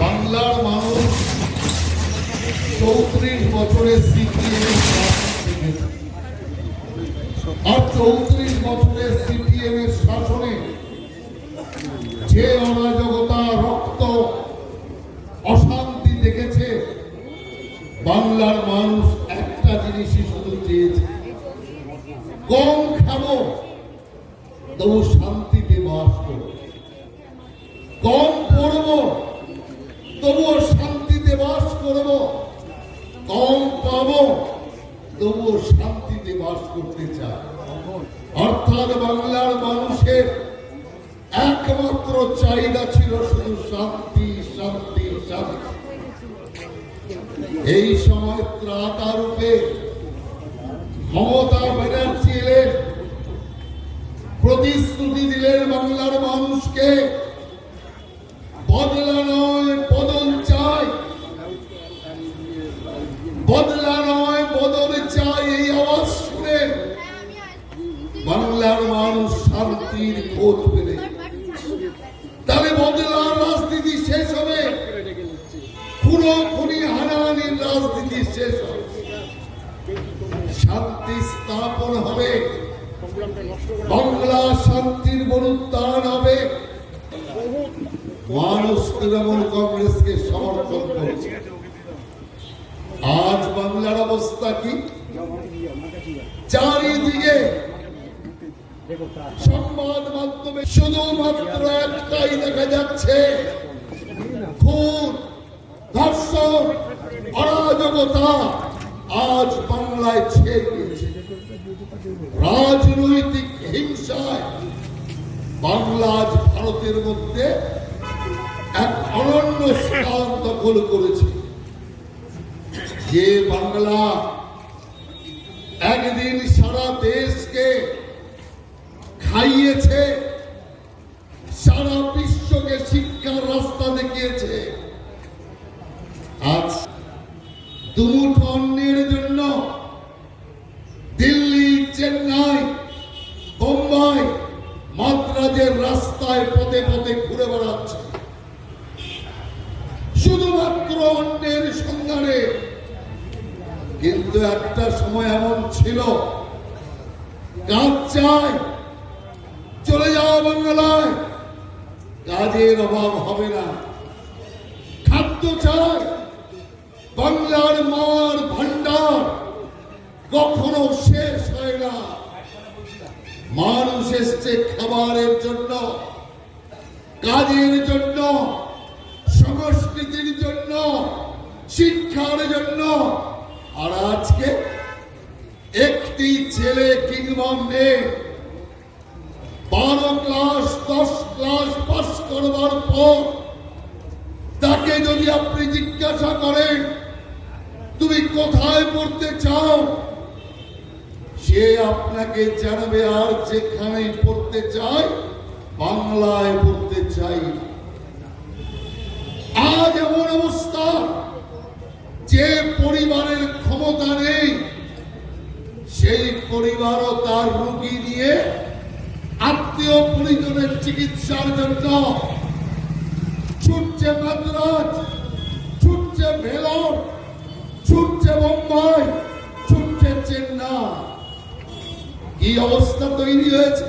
বাংলার মানুষ চৌত্রিশ সিপিএম আর চৌত্রিশ বছরের সিপিএম এর শাসনে যে অরাজকতা, রক্ত, অশান্তি দেখেছে, বাংলার মানুষ একটা জিনিসই শুধু চেয়েছে। কম খাব, তবু শান্তিতে বাস করব কম পড়ব তবুও শান্তিতে বাস করব, কম পাবো, তবুও শান্তিতে বাস করতে চায় অর্থাৎ বাংলার মানুষের একমাত্র চাহিদা ছিল শুধু শান্তি শান্তি শান্তি। এই সময় ত্রাতা রূপে মমতা ব্যানার্জি এলেন প্রতিশ্রুতি দিলেন বাংলার মানুষকে। বদলা নয় বদল চাই। বদলা নয় বদল চাই এই আওয়াজ শুনে বাংলার মানুষ শান্তির খোঁজ পেলে। তাহলে বদলার রাজনীতি শেষ হবে। খুনো খুনি হানাহানির রাজনীতি শেষ হবে। শান্তি স্থাপন হবে। বাংলা শান্তির বরুত্থান হবে। মানুষ তৃণমূল কংগ্রেসকে সমর্থন করেছে। আজ বাংলার অবস্থা কি? চারিদিকে সংবাদ মাধ্যমে শুধুমাত্র একটাই দেখা যাচ্ছে। খুন ধর্ষণ, অরাজকতা আজ বাংলায় ছেয়ে গিয়েছে। রাজনৈতিক হিংসায় বাংলা আজ ভারতের মধ্যে এক অনন্য স্থান দখল করেছে। যে বাংলা একদিন সারা দেশকে কিন্তু একটা সময় এমন ছিল। কাজ চাই, চলে যাও বাংলায়। কাজের অভাব হবে না। খাদ্য চাই, বাংলার মার ভান্ডার কখনো শেষ হয় না। মানুষ এসছে খাবারের জন্য, কাজের জন্য, সংস্কৃতির জন্য, শিক্ষার জন্য। ছেলে বারো ক্লাস, দশ ক্লাস পাস করবার পর তাকে যদি আপনি জিজ্ঞাসা করেন, তুমি কোথায় পড়তে চাও? সে আপনাকে জানাবে, আর যেখানে পড়তে চায় বাংলায় পড়তে চাই। আজ এমন অবস্থা যে পরিবারের ক্ষমতা নেই, সেই পরিবারও তার রোগী নিয়ে আত্মীয় পরিজনের চিকিৎসার জন্য ছুটছে মাদ্রাজ, ছুটছে ভেলোর, ছুটছে বোম্বাই, ছুটছে চেন্নাই। কি অবস্থা তৈরি হয়েছে?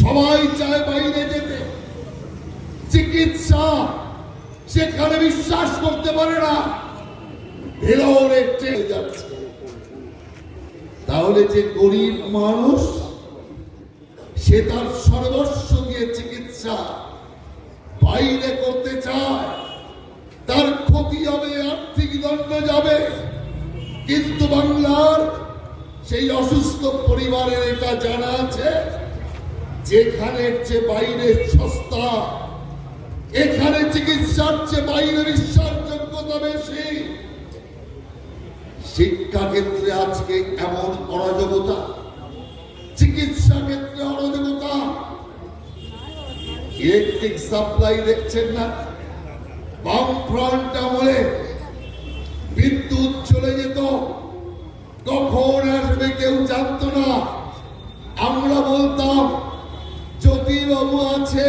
সবাই চায় বাইরে যেতে। চিকিৎসা সেখানে বিশ্বাস করতে পারে না। ভেলোরে ট্রেনে যাচ্ছে। তাহলে যে গরিব মানুষ, সে তার সর্বস্ব দিয়ে চিকিৎসা বাইরে করতে চায়, তার ক্ষতি হবে, আর্থিক দণ্ড যাবে। কিন্তু বাংলার সেই অসুস্থ পরিবারের এটা জানা আছে যেখানে যে বাইরে সস্তা, এখানে চিকিৎসার চেয়ে বাইরে বিশ্বাসযোগ্যতা শিক্ষা ক্ষেত্রে আজকে এমন অরাজকতা, চিকিৎসা ক্ষেত্রে অরাজকতা। ইলেকট্রিক সাপ্লাই দেখছেন না? বাম ফ্রন্ট আমলে বিদ্যুৎ চলে যেত, কখন আসবে কেউ জানতো না। আমরা বলতাম, জ্যোতিবাবু আছে,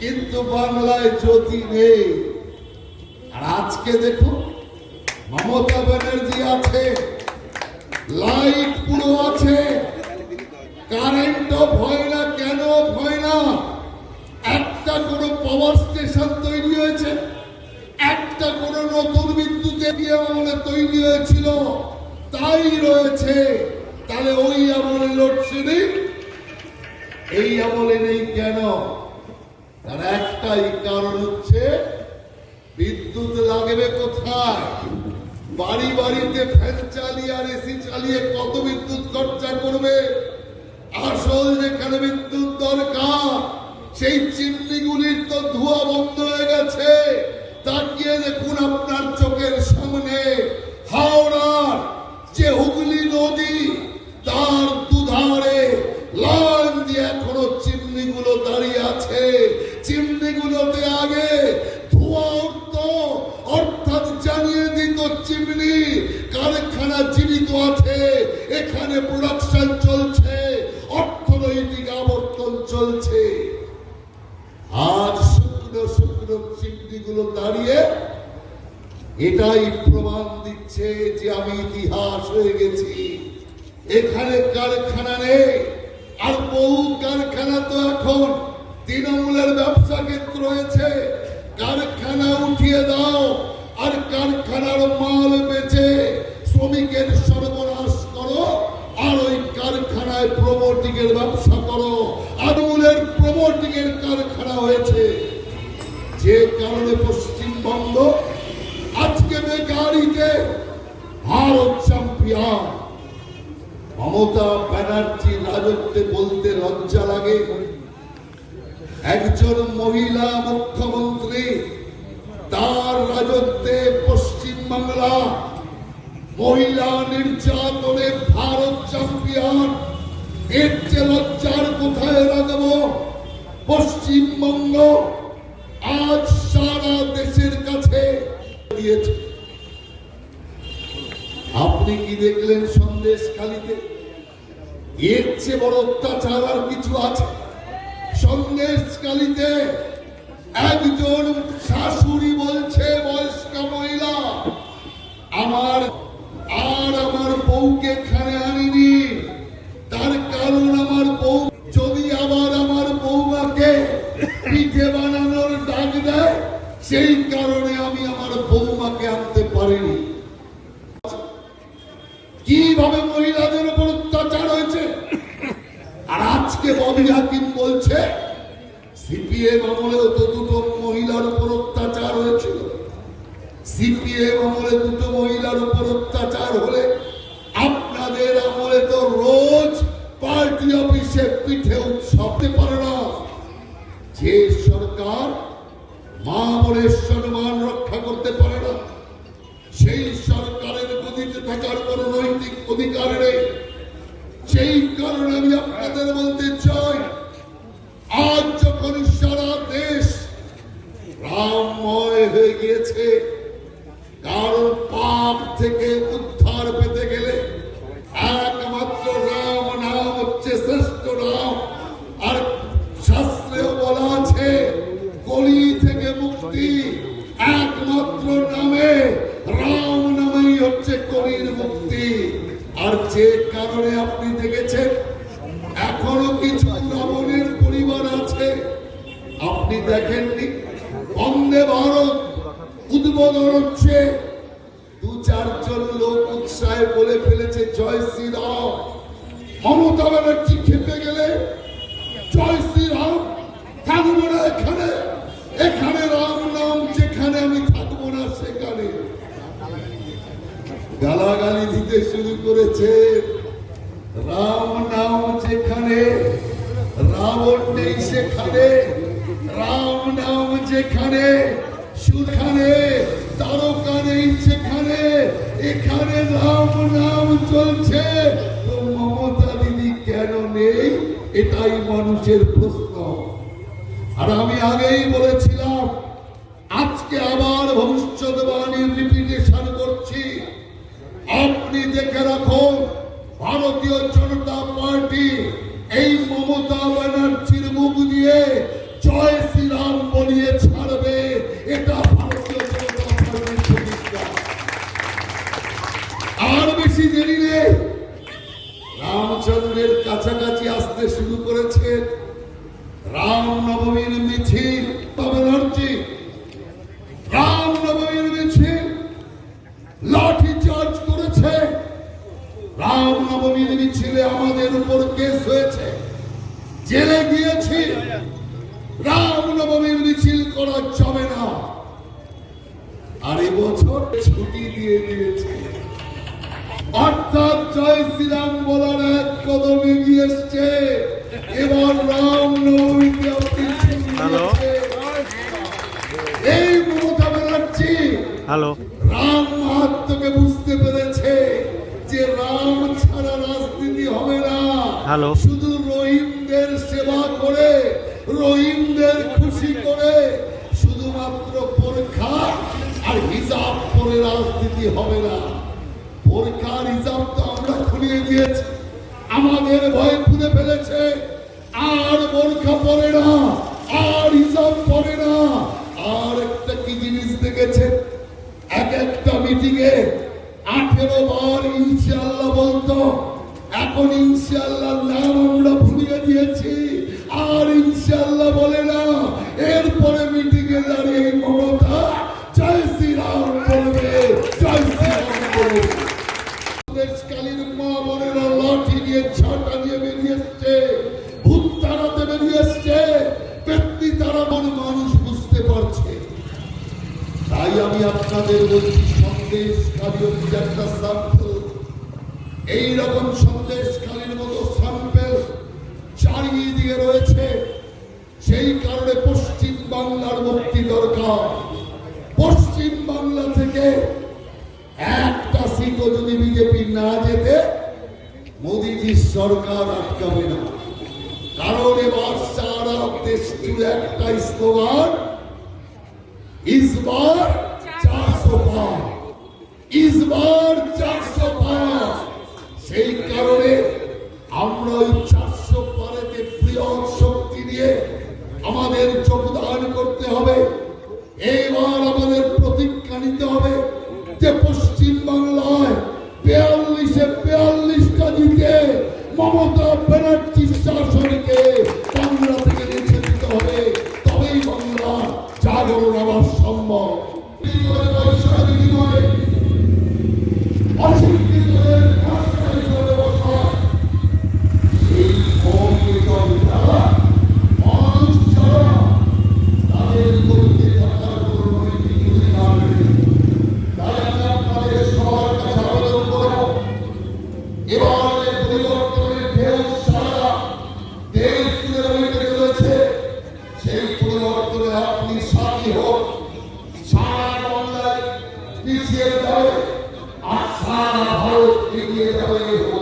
কিন্তু বাংলায় জ্যোতি নেই। আর আজকে দেখুন মমতা ব্যানার্জি আছে, লাইট পুরো আছে, কারেন্টও ভয় না কেন ভয় না। একটা কোনো পাওয়ার স্টেশন তৈরি হয়েছে, একটা কোনো নতুন বিদ্যুতের দিয়ে আমলে তৈরি হয়েছিল, তাই রয়েছে। তাহলে ওই আমলে লোডশেডিং এই আমলে নেই কেন? তার একটাই কারণ হচ্ছে, বিদ্যুৎ লাগবে কোথায়? বাড়ি বাড়িতে ফ্যান চালিয়ে আর এসি চালিয়ে কত বিদ্যুৎ খরচা করবে? আসল যেখানে বিদ্যুৎ দরকার, সেই চিমনিগুলির তো ধোঁয়া বন্ধ হয়ে গেছে। তাকিয়ে দেখুন আপনার চোখের সামনে, হাওড়ার যে হুগলি নদী, তার দুধারে লাইন দিয়ে এখনও চিমনিগুলো দাঁড়িয়ে আছে। চিমনিগুলোতে আগে চিমনি, কারখানা জীবিত আছে, এখানে প্রোডাকশন চলছে, অর্থনৈতিক আবর্তন চলছে। আজ শুকনো শুকনো চিমনিগুলো দাঁড়িয়ে এটাই প্রমাণ দিচ্ছে যে আমি ইতিহাস হয়ে গেছি। এখানে কারখানা নেই আর বহু কারখানা তো এখন তৃণমূলের ব্যবসা ক্ষেত্র হয়েছে কারখানা উঠিয়ে দাও আর কারখানার মাল বেচে শ্রমিকের সর্বনাশ করো আর ওই কারখানায় প্রমোটিং এর ব্যবসা করো আমুলের প্রমোটিং এর কারখানা হয়েছে যে কারণে পশ্চিমবঙ্গ আজকে বেকারিতে ভারত চ্যাম্পিয়ন মমতা ব্যানার্জি রাজত্বে বলতে লজ্জা লাগে। একজন মহিলা মুখ্যমন্ত্রী, তার রাজত্বে পশ্চিম বাংলা। মহিলা নির্যাতনে ভারত চ্যাম্পিয়ন। এর যে লজ্জার কোথায় রাখব? পশ্চিমবঙ্গ আজ সারা দেশের কাছে দিয়েছে। দেখলেন সন্দেশ খালিতে এর চেয়ে বড় অত্যাচার আর কিছু আছে। সন্দেশ কালিতে একজন শাশুড়ি বলছে, বয়স্ক মহিলা, আমার, আর আমার বউকে এখানে আনিনি। তার কারণ আমার বউ, যদি আবার আমার বৌমাকে পিঠে বানানোর ডাক দেয়, সেই কারণে আমি আমার বৌমাকে আনতে পারিনি কীভাবে মহিলাদের উপর অত্যাচার হয়েছে আর আজকে ববি হাকিম বলছে সিপিএম আমলেও তো দুটো মহিলার উপর অত্যাচার হয়েছিল সিপিএম আমলে দুটো মহিলার উপর অত্যাচার হলে আপনাদের আমলে তো রোজ পার্টি অফিসে পিঠে উৎসবতে পারে না। যে সরকার মা বোনের সম্মান রক্ষা করতে পারে না, সেই সরকারের গদিতে থাকার কোন নৈতিক অধিকার নেই। সেই কারণে আমি আপনাদের বলতে চাই, আজ যখন সারা দেশ রামময় হয়ে গিয়েছে, কারণ পাপ থেকে উদ্ধার আপনি দেখেননি? বন্দে ভারত, উদ্বোধন হচ্ছে। দু চারজন লোক উৎসাহে বলে ফেলেছে, জয় শ্রীরাম। মমতা ব্যানার্জি খেপে গেলে, জয় শ্রীরাম, থাকব না এখানে। এখানে রাম নাম, যেখানে আমি থাকব না সেখানে। গালাগালি দিতে শুরু করেছে। রাম নাম যেখানে, রাবণ নেই সেখানে। যেখানে, সুখানে, তারকা নেই সেখানে, এখানে রাম নাম চলছে। তো মমতা দিদি কেন নেই? এটাই মানুষের প্রশ্ন। আর আমি আগেই বলেছিলাম, আজকে আবার ভবিষ্যৎবাণীর রিপিটেশন করছি। আপনি দেখে রাখুন, ভারতীয় জনতা পার্টি, এই মমতা হ্যালো। রাম মাহাত্মকে বুঝতে পেরেছে যে রাম ছাড়া রাজনীতি হবে না। হ্যালো। শুধু রহিমদের সেবা করে রহিমদের খুশি করে শুধুমাত্র পরীক্ষা আর হিসাব করে রাজনীতি হবে না। পরীক্ষার হিসাব তো আমরা খুলিয়ে দিয়েছি। আমাদের ভয় খুলে ফেলেছে। আর বোরখা পড়ে না আর হিসাব পড়ে না আর একটা কি জিনিস দেখেছে এক একটা মিটিং আঠেরো বার ইনশাল্লাহ বলতো। এখন ইনশাল্লাহ নাম আমরা ভুলিয়ে দিয়েছি। আর ইনশাল্লাহ বলে না, এরপরে মিটিংয়ে দাঁড়িয়ে মমতা পশ্চিম বাংলা থেকে একটা সিটও যদি বিজেপি না যেতে মোদিজির সরকার আটকাবে না। কারণ এবার সারা দেশ জুড়ে একটা স্লোগান ইসবার চারশো পার ইসবার চারশো পার সেই কারণে আমরা ওই চারশো পারেতে বৃহৎ শক্তি দিয়ে আমাদের যোগদান করতে হবে। ভারত এগিয়ে যাবে হতে পারে